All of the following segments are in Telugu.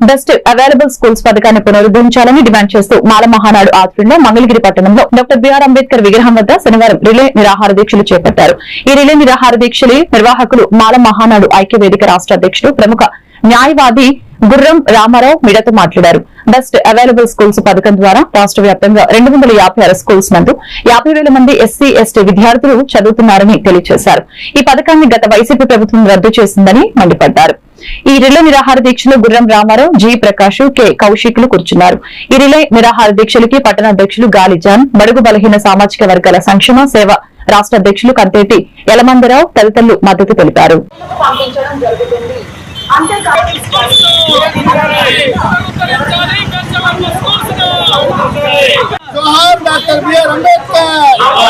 బెస్ట్ అవైలబుల్ స్కూల్స్ పథకాన్ని పునరుద్ధరించాలని డిమాండ్ చేస్తూ మాల మహానాడు ఆధ్వర్యంలో మంగళగిరి పట్టణంలో డాక్టర్ బిఆర్ అంబేద్కర్ విగ్రహం వద్ద శనివారం రిలే నిరాహార దీక్షలు చేపట్టారు. ఈ రిలే నిరాహార దీక్షలు నిర్వాహకులు మాల మహానాడు ఐక్య వేదిక రాష్ట అధ్యక్షుడు ప్రముఖ న్యాయవాది గుర్రం రామారావు మీడియాతో మాట్లాడారు. బెస్ట్ అవైలబుల్ స్కూల్స్ పథకం ద్వారా రాష్ట్ర వ్యాప్తంగా రెండు వందల యాభై ఆరు స్కూల్స్ నందు యాభై వేల మంది ఎస్సీ ఎస్టీ విద్యార్థులు చదువుతున్నారని తెలియజేశారు. ఈ పథకాన్ని గత వైసీపీ ప్రభుత్వం రద్దు చేసిందని మండిపడ్డారు. ఈ రిలే నిరాహార దీక్షలో గుర్రం రామారావు జి. ప్రకాష్ కె. కౌశికులు కూర్చున్నారు. ఈ రిలే నిరాహార దీక్షలకి పట్టణ అధ్యక్షులు గాలిజాన్ బడుగు బలహీన సామాజిక వర్గాల సంక్షేమ సేవ రాష్ట్ర అధ్యక్షులు కంతేటి యలమందరావు తదితరులు మద్దతు తెలిపారు. Doctor BR Ambedkar.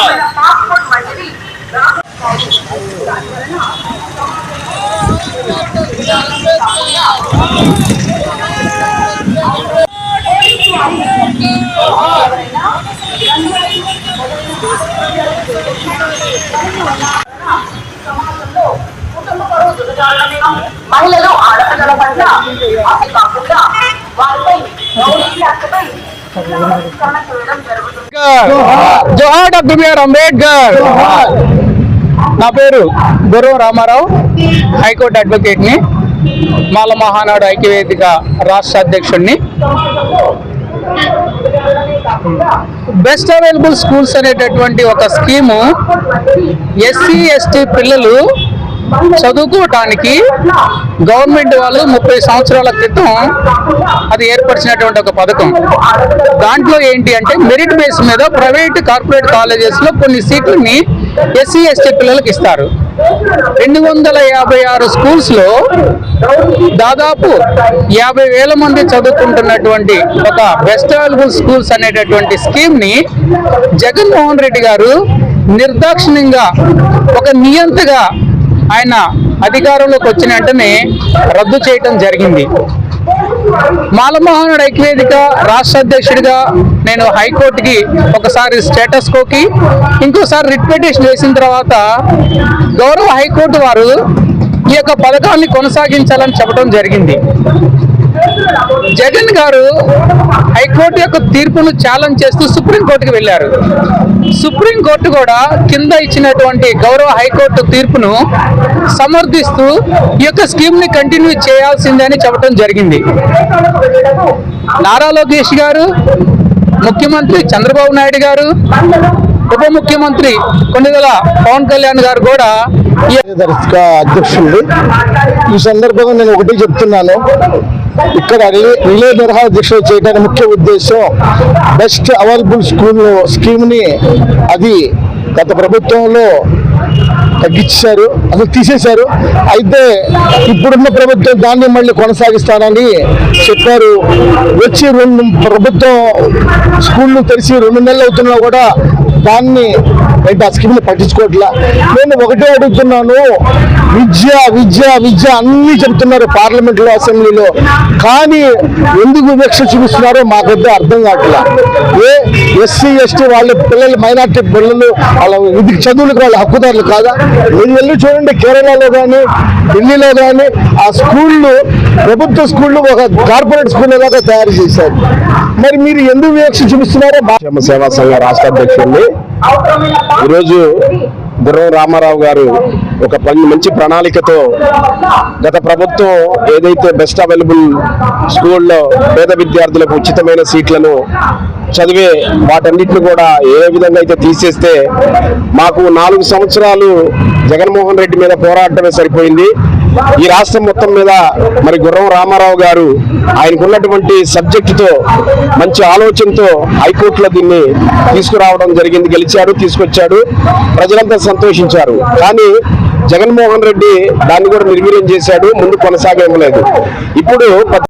మహిళలు ఆడపిల్లల పట్ల అది కాకుండా వారిపై రౌడీ హక్కుపై సంస్కరణ చేయడం జరుగుతుంది జోహార్ డాక్టర్ బిఆర్ అంబేద్కర్ నా పేరు గురువు రామారావు హైకోర్టు అడ్వకేట్ ని Mala Mahanadu ఐక్యవేదిక రాష్ట్ర అధ్యక్షుడిని బెస్ట్ అవైలబుల్ స్కూల్స్ అనేటటువంటి ఒక స్కీము ఎస్సీ ఎస్టీ పిల్లలు చదువుకోవటానికి గవర్నమెంట్ వాళ్ళు ముప్పై సంవత్సరాల క్రితం అది ఏర్పరిచినటువంటి ఒక పథకం. దాంట్లో ఏంటి అంటే మెరిట్ బేస్ మీద ప్రైవేట్ కార్పొరేట్ కాలేజెస్లో కొన్ని సీట్లని ఎస్సీ ఎస్టీ పిల్లలకి ఇస్తారు. రెండు వందల యాభై ఆరు స్కూల్స్లో దాదాపు యాభై వేల మంది చదువుకుంటున్నటువంటి ఒక బెస్ట్ అవైలబుల్ స్కూల్స్ అనేటటువంటి స్కీమ్ని జగన్మోహన్ రెడ్డి గారు నిర్దాక్షిణ్యంగా ఒక నియంతగా ఆయన అధికారంలోకి వచ్చిన వెంటనే రద్దు చేయటం జరిగింది. మాలమోహనుడు ఐక్యవేదిక రాష్ట్ర అధ్యక్షుడిగా నేను హైకోర్టుకి ఒకసారి స్టేటస్ కోకి ఇంకోసారి రిట్ పిటిషన్ వేసిన తర్వాత గౌరవ హైకోర్టు వారు ఈ యొక్క పథకాన్ని కొనసాగించాలని చెప్పడం జరిగింది. జగన్ గారు హైకోర్టు యొక్క తీర్పును ఛాలెంజ్ చేస్తూ సుప్రీంకోర్టుకు వెళ్ళారు. సుప్రీంకోర్టు కూడా కింద ఇచ్చినటువంటి గౌరవ హైకోర్టు తీర్పును సమర్థిస్తూ ఈ యొక్క స్కీమ్ని కంటిన్యూ చేయాల్సిందని చెప్పడం జరిగింది. నారా లోకేష్ గారు ముఖ్యమంత్రి చంద్రబాబు నాయుడు గారు ఉప ముఖ్యమంత్రి కొన్నిదల పవన్ కళ్యాణ్ గారు కూడా అధ్యక్షుడు. ఈ సందర్భంగా నేను ఒకటి చెప్తున్నాను. ఇక్కడ రిలే రిలే దీక్ష చేయడానికి ముఖ్య ఉద్దేశం బెస్ట్ అవైలబుల్ స్కూల్ స్కీమ్ని అది గత ప్రభుత్వంలో తగ్గించారు అసలు తీసేశారు. అయితే ఇప్పుడున్న ప్రభుత్వం దాన్ని మళ్ళీ కొనసాగిస్తానని చెప్పారు. వచ్చి రెండు ప్రభుత్వం స్కూళ్ళు తెరిచి రెండు నెలలు అవుతున్నా కూడా దాన్ని ఏంటి ఆ స్కీమ్ని పట్టించుకోవట్లా? నేను ఒకటే అడుగుతున్నాను. విద్య విద్య విద్య అన్నీ చెప్తున్నారు పార్లమెంట్లో అసెంబ్లీలో. కానీ ఎందుకు వివక్ష చూపిస్తున్నారో మాకైతే అర్థం కావట్లా. ఏ ఎస్సీ ఎస్టీ వాళ్ళ పిల్లలు మైనార్టీ పిల్లలు వాళ్ళ ఇది చదువులకు వాళ్ళ హక్కుదారులు కాదా? మీరు వెళ్ళి చూడండి కేరళలో కానీ ఢిల్లీలో కానీ ఆ స్కూళ్ళు ప్రభుత్వ స్కూళ్ళు ఒక కార్పొరేట్ స్కూల్ లాగా తయారు చేశారు. మరి మీరు ఎందుకు వివక్ష చూపిస్తున్నారో క్షేమ సేవా సంఘ రాష్ట్ర అధ్యక్షుడిని ఈరోజు గుర్రం రామారావు గారు ఒక పని- మంచి ప్రణాళికతో గత ప్రభుత్వం ఏదైతే బెస్ట్ అవైలబుల్ స్కూల్లో పేద విద్యార్థులకు ఉచితమైన సీట్లను చదివే వాటన్నిటిని కూడా ఏ విధంగా అయితే తీసేస్తే మాకు నాలుగు సంవత్సరాలు జగన్మోహన్ రెడ్డి మీద పోరాటమే సరిపోయింది. ఈ రాష్ట్రం మొత్తం మీద మరి గుర్రం రామారావు గారు ఆయనకున్నటువంటి సబ్జెక్టుతో మంచి ఆలోచనతో హైకోర్టులో దీన్ని తీసుకురావడం జరిగింది. గెలిచారు తీసుకొచ్చాడు ప్రజలంతా సంతోషించారు. కానీ జగన్మోహన్ రెడ్డి దాన్ని కూడా నిర్వీర్యం చేశాడు ముందు కొనసాగలేదు ఇప్పుడు